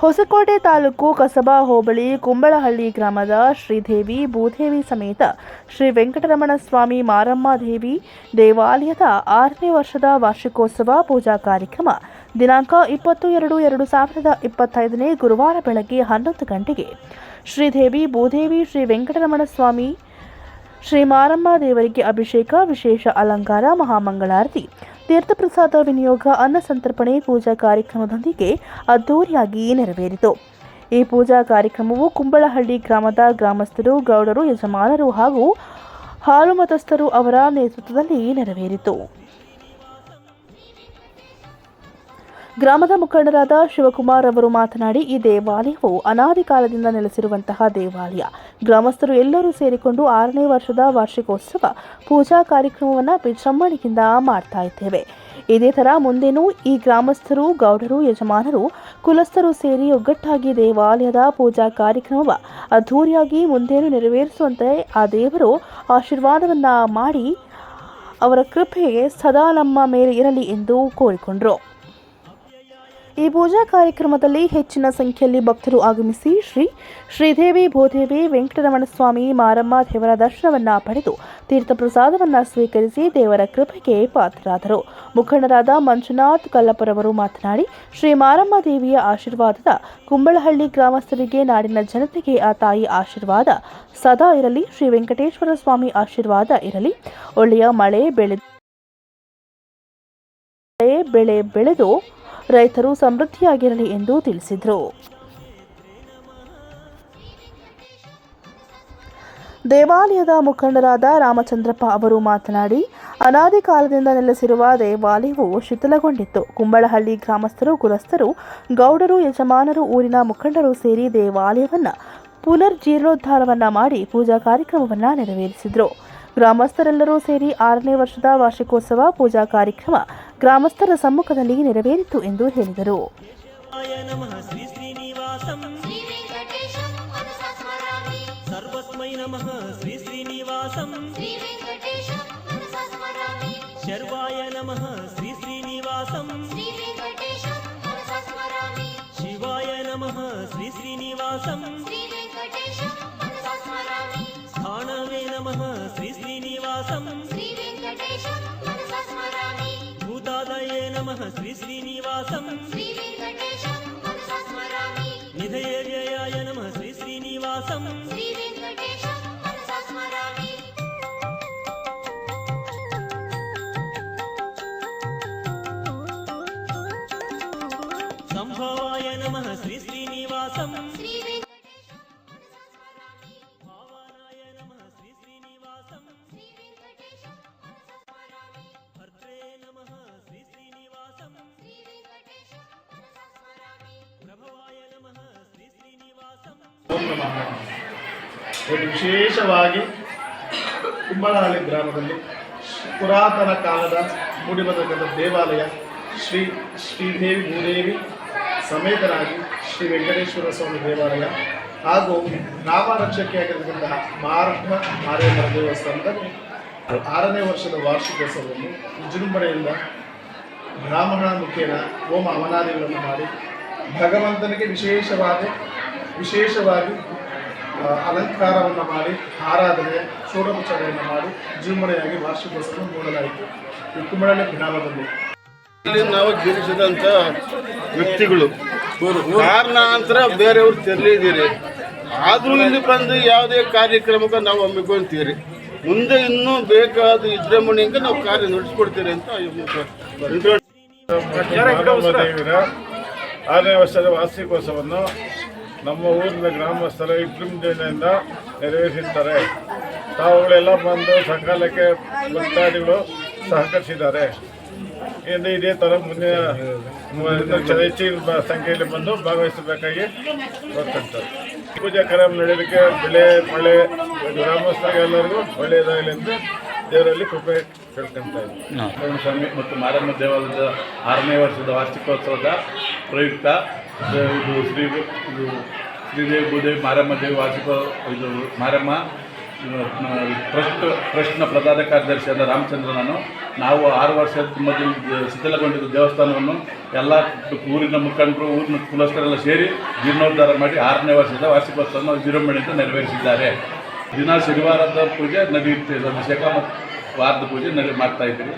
ಹೊಸಕೋಟೆ ತಾಲೂಕು ಕಸಬಾ ಹೋಬಳಿ ಕುಂಬಳಹಳ್ಳಿ ಗ್ರಾಮದ ಶ್ರೀದೇವಿ, ಭೂದೇವಿ ಸಮೇತ ಶ್ರೀ ವೆಂಕಟರಮಣ ಸ್ವಾಮಿ ಮಾರಮ್ಮ ದೇವಿ ದೇವಾಲಯದ ಆರನೇ ವರ್ಷದ ವಾರ್ಷಿಕೋತ್ಸವ ಪೂಜಾ ಕಾರ್ಯಕ್ರಮ. ದಿನಾಂಕ ಇಪ್ಪತ್ತು ಎರಡು ಎರಡು ಸಾವಿರದ ಇಪ್ಪತ್ತೈದನೇ ಗುರುವಾರ ಬೆಳಗ್ಗೆ ಹನ್ನೊಂದು ಗಂಟೆಗೆ ಶ್ರೀದೇವಿ, ಭೂದೇವಿ, ಶ್ರೀ ವೆಂಕಟರಮಣ ಸ್ವಾಮಿ, ಶ್ರೀ ಮಾರಮ್ಮ ದೇವರಿಗೆ ಅಭಿಷೇಕ, ವಿಶೇಷ ಅಲಂಕಾರ, ಮಹಾಮಂಗಳಾರತಿ. ತೀರ್ಥಪ್ರಸಾದ ವಿನಿಯೋಗ, ಅನ್ನ ಸಂತರ್ಪಣೆ, ಪೂಜಾ ಕಾರ್ಯಕ್ರಮದೊಂದಿಗೆ ಅದ್ದೂರಿಯಾಗಿ ನೆರವೇರಿತು. ಈ ಪೂಜಾ ಕಾರ್ಯಕ್ರಮವು ಕುಂಬಳಹಳ್ಳಿ ಗ್ರಾಮದ ಗ್ರಾಮಸ್ಥರು, ಗೌಡರು, ಯಜಮಾನರು ಹಾಗೂ ಹಾಲು ಮತಸ್ಥರು ಅವರ ನೇತೃತ್ವದಲ್ಲಿ ನೆರವೇರಿತು. ಗ್ರಾಮದ ಮುಖಂಡರಾದ ಶಿವಕುಮಾರ್ ಅವರು ಮಾತನಾಡಿ, ಈ ದೇವಾಲಯವು ಅನಾದಿ ಕಾಲದಿಂದ ನೆಲೆಸಿರುವಂತಹ ದೇವಾಲಯ. ಗ್ರಾಮಸ್ಥರು ಎಲ್ಲರೂ ಸೇರಿಕೊಂಡು ಆರನೇ ವರ್ಷದ ವಾರ್ಷಿಕೋತ್ಸವ ಪೂಜಾ ಕಾರ್ಯಕ್ರಮವನ್ನು ವಿಜೃಂಭಣೆಯಿಂದ ಮಾಡ್ತಾ ಇದ್ದೇವೆ. ಇದೇ ಥರ ಮುಂದೇನೂ ಈ ಗ್ರಾಮಸ್ಥರು, ಗೌಡರು, ಯಜಮಾನರು, ಕುಲಸ್ಥರು ಸೇರಿ ಒಗ್ಗಟ್ಟಾಗಿ ದೇವಾಲಯದ ಪೂಜಾ ಕಾರ್ಯಕ್ರಮವ ಅದ್ಧೂರಿಯಾಗಿ ಮುಂದೇನು ನೆರವೇರಿಸುವಂತೆ ಆ ದೇವರು ಆಶೀರ್ವಾದವನ್ನು ಮಾಡಿ ಅವರ ಕೃಪೆಗೆ ಸದಾ ನಮ್ಮ ಮೇಲೆ ಇರಲಿ ಎಂದು ಕೋರಿಕೊಂಡರು. ಈ ಪೂಜಾ ಕಾರ್ಯಕ್ರಮದಲ್ಲಿ ಹೆಚ್ಚಿನ ಸಂಖ್ಯೆಯಲ್ಲಿ ಭಕ್ತರು ಆಗಮಿಸಿ ಶ್ರೀ ಶ್ರೀದೇವಿ ಭೂದೇವಿ ವೆಂಕಟರಮಣ ಸ್ವಾಮಿ ಮಾರಮ್ಮ ದೇವರ ದರ್ಶನವನ್ನು ಪಡೆದು ತೀರ್ಥ ಪ್ರಸಾದವನ್ನು ಸ್ವೀಕರಿಸಿ ದೇವರ ಕೃಪೆಗೆ ಪಾತ್ರರಾದರು. ಮುಖಂಡರಾದ ಮಂಜುನಾಥ್ ಕಲ್ಲಪ್ಪರವರು ಮಾತನಾಡಿ, ಶ್ರೀ ಮಾರಮ್ಮ ದೇವಿಯ ಆಶೀರ್ವಾದದ ಕುಂಬಳಹಳ್ಳಿ ಗ್ರಾಮಸ್ಥರಿಗೆ ನಾಡಿನ ಜನತೆಗೆ ಆ ತಾಯಿ ಆಶೀರ್ವಾದ. ಸದಾ ಇರಲಿ, ಶ್ರೀ ವೆಂಕಟೇಶ್ವರ ಸ್ವಾಮಿ ಆಶೀರ್ವಾದ ಇರಲಿ. ಒಳ್ಳೆಯ ಮಳೆ ಬೆಳೆ ಬೆಳೆ ಬೆಳೆದು ರೈತರು ಸಮೃದ್ಧಿಯಾಗಿರಲಿ ಎಂದು ತಿಳಿಸಿದರು. ದೇವಾಲಯದ ಮುಖಂಡರಾದ ರಾಮಚಂದ್ರಪ್ಪ ಅವರು ಮಾತನಾಡಿ, ಅನಾದಿ ಕಾಲದಿಂದ ನೆಲೆಸಿರುವ ದೇವಾಲಯವು ಶಿಥಿಲಗೊಂಡಿತ್ತು. ಕುಂಬಳಹಳ್ಳಿ ಗ್ರಾಮಸ್ಥರು ಕುಲಸ್ಥರು ಗೌಡರು, ಯಜಮಾನರು, ಊರಿನ ಮುಖಂಡರು ಸೇರಿ ದೇವಾಲಯವನ್ನ ಪುನರ್ಜೀರ್ಣೋದ್ಧಾರವನ್ನ ಮಾಡಿ ಪೂಜಾ ಕಾರ್ಯಕ್ರಮವನ್ನ ನೆರವೇರಿಸಿದರು. ಗ್ರಾಮಸ್ಥರೆಲ್ಲರೂ ಸೇರಿ ಆರನೇ ವರ್ಷದ ವಾರ್ಷಿಕೋತ್ಸವ ಪೂಜಾ ಕಾರ್ಯಕ್ರಮ ಗ್ರಾಮಸ್ಥರ ಸಮ್ಮುಖದಲ್ಲಿ ನೆರವೇರಿತು ಎಂದು ಹೇಳಿದರು. ಶರ್ವಾಯ ನಮಃ ಶ್ರೀ ಶ್ರೀನಿವಾಸಂ. ಶಿವಾಯ ನಮಃ ಶ್ರೀ ಶ್ರೀನಿವಾಸಂ. ಸ್ಥಾನವೇ ನಮಃ ಶ್ರೀ ಶ್ರೀನಿವಾಸಂ. వెంకటరమణ శ్రీ శ్రీనివాసం నిధయ వ్యయాయ నమ శ్రీ శ్రీనివాసం శ్రీ శ్రీనివాసం ವಿಶೇಷವಾಗಿ ಕುಂಬಳಹಳ್ಳಿ ಗ್ರಾಮದಲ್ಲಿ ಪುರಾತನ ಕಾಲದ ಮೂಡಿಬಂದ ದೇವಾಲಯ ಶ್ರೀ ಶ್ರೀದೇವಿ ಭೂದೇವಿ ಸಮೇತರಾಗಿ ಶ್ರೀ ವೆಂಕಟೇಶ್ವರ ಸ್ವಾಮಿ ದೇವಾಲಯ ಹಾಗೂ ನಾಮರಕ್ಷಕಿಯಾಗಿರ್ತಕ್ಕಂತಹ ಮಾರ್ಗ ಮಾರೇಶ್ವರ ದೇವಸ್ಥಾನದಲ್ಲಿ ಆರನೇ ವರ್ಷದ ವಾರ್ಷಿಕೋತ್ಸವವನ್ನು ವಿಜೃಂಭಣೆಯಿಂದ ಬ್ರಾಹ್ಮಣ ಮುಖೇನ ಹೋಮ ಅವನಾದಿಗಳನ್ನು ಮಾಡಿ ಭಗವಂತನಿಗೆ ವಿಶೇಷವಾದ ವಿಶೇಷವಾಗಿ ಅಲಂಕಾರವನ್ನು ಮಾಡಿ ಆರಾಧನೆ ಷೋಡೋಪಚಾರವನ್ನು ಮಾಡಿ ವಿಜೃಂಭಣೆಯಾಗಿ ವಾರ್ಷಿಕೋತ್ಸವ ನೋಡಲಾಯಿತು ಈ ಕುಂಬಳನೆ ಗ್ರಾಮದಲ್ಲಿ ಇಲ್ಲಿ ನಾವು ಗಿರಿಸಿದಂಥ ವ್ಯಕ್ತಿಗಳು. ಕಾರಣಾಂತರ ಬೇರೆಯವರು ತೆರಳಿದ್ದೀರಿ ಆದರೂ ಇಲ್ಲಿ ಬಂದು ಯಾವುದೇ ಕಾರ್ಯಕ್ರಮಕ್ಕೆ ನಾವು ಹಮ್ಮಿಕೊಂತೀರಿ. ಮುಂದೆ ಇನ್ನೂ ಬೇಕಾದ ವಿಜೃಂಭಣೆಯಿಂದ ನಾವು ಕಾರ್ಯ ನಡೆಸ್ಕೊಡ್ತೀರಿ ಅಂತ ಆರನೇ ವರ್ಷದ ವಾರ್ಷಿಕೋತ್ಸವವನ್ನು ನಮ್ಮ ಊರಿನ ಗ್ರಾಮಸ್ಥರ ವಿಜೃಂಭಣೆಯಿಂದ ನೆರವೇರಿಸುತ್ತಾರೆ ತಾವುಗಳೆಲ್ಲ ಬಂದು ಸಕಾಲಕ್ಕೆ ಭಕ್ತಾದಿಗಳು ಸಹಕರಿಸಿದ್ದಾರೆ. ಇನ್ನು ಇದೇ ಥರ ಮುಂದಿನ ಹೆಚ್ಚಿನ ಸಂಖ್ಯೆಯಲ್ಲಿ ಬಂದು ಭಾಗವಹಿಸಬೇಕಾಗಿ ಬರ್ತಿರ್ತಾರೆ ಪೂಜಾ ಕಾರ್ಯಕ್ರಮ ನಡೆಯೋದಕ್ಕೆ ಬೆಳೆ, ಮಳೆ, ಗ್ರಾಮಸ್ಥರಿಗೆಲ್ಲರಿಗೂ ಒಳ್ಳೆಯದಾಗಲಿ ಎಂದು ದೇವರಲ್ಲಿ ಕೃಪೆ ಕೇಳ್ಕೊಂತ ಇದ್ದೀನಿ. ಸ್ವಾಮಿ ಮತ್ತು ಮಾರಮ್ಮ ದೇವಾಲಯದ ಆರನೇ ವರ್ಷದ ವಾರ್ಷಿಕೋತ್ಸವದ ಪ್ರಯುಕ್ತ ಇದು ಶ್ರೀ ಇದು ಶ್ರೀದೇವಿ ಭೂದೇವಿ ಮಾರಮ್ಮ ದೇವಿ ವಾರ್ಷಿಕ ಇದು ಮಾರಮ್ಮ ಟ್ರಸ್ಟ್ ಟ್ರಸ್ಟ್ನ ಪ್ರಧಾನ ಕಾರ್ಯದರ್ಶಿಯಾದ ರಾಮಚಂದ್ರ ನಾನು ನಾವು ಆರು ವರ್ಷ ಮೊದಲು ಶಿಥಿಲಗೊಂಡಿದ್ದ ದೇವಸ್ಥಾನವನ್ನು ಎಲ್ಲ ಊರಿನ ಮುಖಂಡರು ಊರಿನ ಕುಲಸ್ಥರೆಲ್ಲ ಸೇರಿ ಜೀರ್ಣೋದ್ಧಾರ ಮಾಡಿ ಆರನೇ ವರ್ಷದ ವಾರ್ಷಿಕೋತ್ಸವವನ್ನು ವಿಜೃಂಭಣೆಯಿಂದ ನೆರವೇರಿಸಿದ್ದಾರೆ. ದಿನ ಶನಿವಾರದ ಪೂಜೆ ನಡೆಯುತ್ತೆ ಅಭಿಷೇಕ ಮತ್ತು ವಾರದ ಪೂಜೆ ನಡೆ ಮಾಡ್ತಾ ಇದ್ದೀವಿ.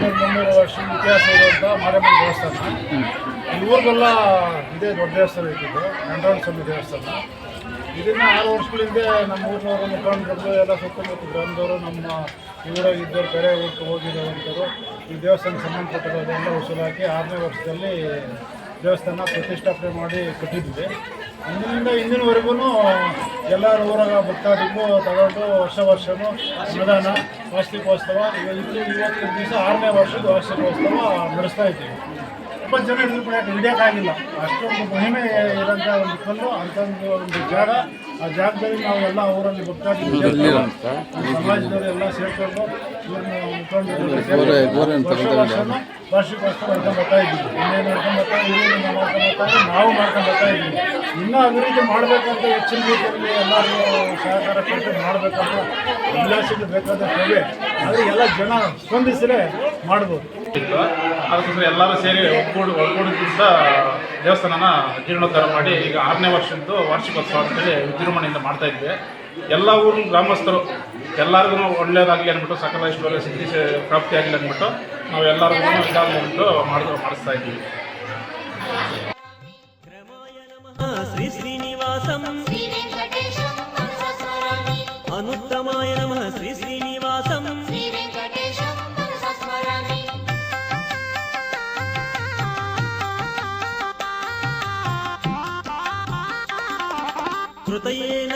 ಮುನ್ನೂರು ವರ್ಷ ಇತಿಹಾಸ ಇರುವಂಥ ಮಾರಮ್ಮನ ದೇವಸ್ಥಾನ. ಊರಿಗೆಲ್ಲ ಇದೇ ದೊಡ್ಡ ದೇವಸ್ಥಾನ ಇಟ್ಟಿದ್ದು ನಂಡರಾಳ ಸ್ವಾಮಿ ದೇವಸ್ಥಾನ. ಇದನ್ನು ಆರು ವರ್ಷಗಳಿಂದ ನಮ್ಮ ಊರಿನವರು ಮುಖಂಡರು ಎಲ್ಲ ಸುತ್ತಮುತ್ತ ಗ್ರಾಮದವರು, ನಮ್ಮ ಊರಾಗ ಇದ್ದವರು, ಬೇರೆ ಊರಿಗೆ ಹೋಗಿರೋವಂಥವ್ರು ಈ ದೇವಸ್ಥಾನಕ್ಕೆ ಸಂಬಂಧಪಟ್ಟಿರೋದೆಲ್ಲ ವಸೂಲಾಕಿ ಆರನೇ ವರ್ಷದಲ್ಲಿ ದೇವಸ್ಥಾನ ಪ್ರತಿಷ್ಠಾಪನೆ ಮಾಡಿ ಕಟ್ಟಿದ್ವಿ. ಅಂದಿನಿಂದ ಇಂದಿನವರೆಗೂ ಎಲ್ಲರ ಊರಾಗ ಭಕ್ತಾದಿಗೂ ತಗೊಂಡು ವರ್ಷ ವರ್ಷವೂ ಅನುದಾನ, ವಾರ್ಷಿಕೋತ್ಸವ ಇವತ್ತು ಇವತ್ತು ದಿವಸ ಆರನೇ ವರ್ಷದ ವಾರ್ಷಿಕೋತ್ಸವ ನಡೆಸ್ತಾ ಇದ್ದೀವಿ. ತುಂಬ ಜನ ಹಿಡಿದು ಯಾಕೆ ಹಿಡಿಯೋಕ್ಕಾಗಿಲ್ಲ ಅಷ್ಟೊಂದು ಮಹಿಮೆ ಇರೋಂಥ ಒಂದು ಕಲ್ಲು ಅಂಥೊಂದು ಒಂದು ಜಾಗ. ಆ ಜಾಗದಲ್ಲಿ ನಾವು ಎಲ್ಲ ಊರಲ್ಲಿ ಭಕ್ತಾದಿಗಳು ಸಮಾಜದವರು ಎಲ್ಲ ಸೇರ್ಕೊಂಡು ವಾರ್ಷಿಕೋತ್ಸವ ಮಾಡ್ಕೊಂಡು ಬರ್ತಾ ಇದ್ದೀವಿ. ಇನ್ನೇನು ಮಾಡ್ಕೊಂಡು ಬರ್ತಾ ಹಿರಿಯರಿಂದ ಮಾಡ್ಕೊಂಡು ಬರ್ತಾ ಇದ್ದೀವಿ. ನಾವು ಮಾಡ್ಕೊಂಡು ಬರ್ತಾ ಇದ್ದೀವಿ. ಇನ್ನೂ ಅಭಿವೃದ್ಧಿ ಮಾಡಬೇಕಂತ ಹೆಚ್ಚಿನ ರೀತಿಯಲ್ಲಿ ಎಲ್ಲರೂ ಸಹಕಾರ ಕೊಟ್ಟು ಮಾಡಬೇಕಂತ ಉಲ್ಲಾಸಕ್ಕೆ ಬೇಕಾದ ಇವೆ ಆದರೆ ಎಲ್ಲ ಜನ ಸ್ಪಂದಿಸಿದ್ರೆ ಮಾಡ್ಬೋದು. ಅದಕ್ಕೋಸ್ಕರ ಎಲ್ಲರೂ ಸೇರಿ ಒಗ್ಗೂಡು ಒಗ್ಗೂಡಿನಿಂದ ದೇವಸ್ಥಾನನ ಜೀರ್ಣೋದ್ಧಾರ ಮಾಡಿ ಈಗ ಆರನೇ ವರ್ಷದ್ದು ವಾರ್ಷಿಕೋತ್ಸವ ಅಂತೇಳಿ ವಿಜೃಂಭಣೆಯಿಂದ ಮಾಡ್ತಾ ಇದ್ವಿ ಎಲ್ಲ ಊರಿನ ಗ್ರಾಮಸ್ಥರು ಎಲ್ಲರಿಗೂ ಒಳ್ಳೆಯದಾಗಲಿ ಅಂದ್ಬಿಟ್ಟು ಸಕಲ ಐಶ್ವರ್ಯ ಸಿದ್ಧಿ ಪ್ರಾಪ್ತಿಯಾಗಲಿ ಅಂದ್ಬಿಟ್ಟು ನಾವು ಎಲ್ಲರಿಗೂ ಇದಾಗಲಿ ಅಂದ್ಬಿಟ್ಟು ಮಾಡಿದ್ರು ಮಾಡಿಸ್ತಾ ಇದ್ದೀವಿ ಕ್ರಮಾಯ ನಮಃ ಶ್ರೀ ಶ್ರೀನಿವಾಸಂ శ్రీ వెంకటేశం మనసా స్మరామి